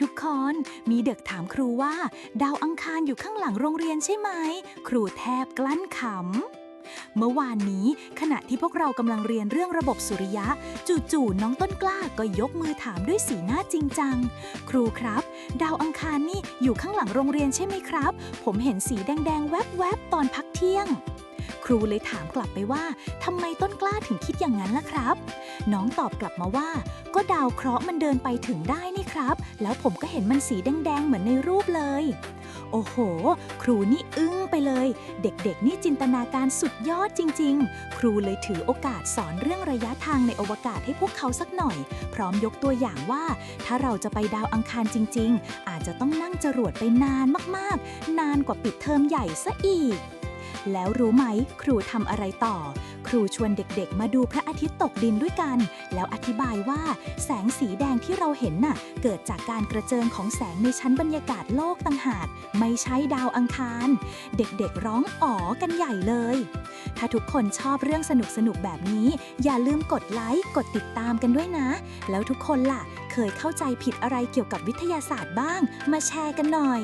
ทุกคนมีเด็กถามครูว่า ดาวอังคารอยู่ข้างหลังโรงเรียนใช่ไหม ครูแทบกลั้นขำ เมื่อวานนี้ขณะที่พวกเรากำลังเรียนเรื่องระบบสุริยะ จู่ๆน้องต้นกล้าก็ยกมือถามด้วยสีหน้าจริงจัง ครูครับ ดาวอังคารนี่อยู่ข้างหลังโรงเรียนใช่ไหมครับ ผมเห็นสีแดงๆ แวบๆ ตอนพักเที่ยง ครูเลยถามกลับไปว่าทำไมต้นกล้าถึงคิดอย่างนั้นล่ะครับ น้องตอบกลับมาว่า ก็ดาวเคราะห์มันเดินไปถึงได้นี่ครับ แล้วผมก็เห็นมันสีแดงๆเหมือนในรูปเลย โอ้โห ครูนี่อึ้งไปเลย เด็กๆ นี่จินตนาการสุดยอดจริง ๆ ครูเลยถือโอกาสสอนเรื่องระยะทางในอวกาศให้พวกเขาสักหน่อย พร้อมยกตัวอย่างว่า ถ้าเราจะไปดาวอังคารจริง ๆ อาจจะต้องนั่งจรวดไปนานมากๆ นานกว่าปิดเทอมใหญ่ซะอีก แล้วรู้ไหมครูทำอะไรต่อ ครูชวนเด็กๆ มาดูพระอาทิตย์ตกดินด้วยกัน แล้วอธิบายว่าแสงสีแดงที่เราเห็นน่ะ เกิดจากการกระเจิงของแสงในชั้นบรรยากาศโลกต่างหาก ไม่ใช่ดาวอังคาร เด็กๆร้องอ๋อกันใหญ่เลย ถ้าทุกคนชอบเรื่องสนุกๆแบบนี้ อย่าลืมกดไลค์กดติดตามกันด้วยนะ แล้วทุกคนล่ะ เคยเข้าใจผิดอะไรเกี่ยวกับวิทยาศาสตร์บ้าง มาแชร์กันหน่อย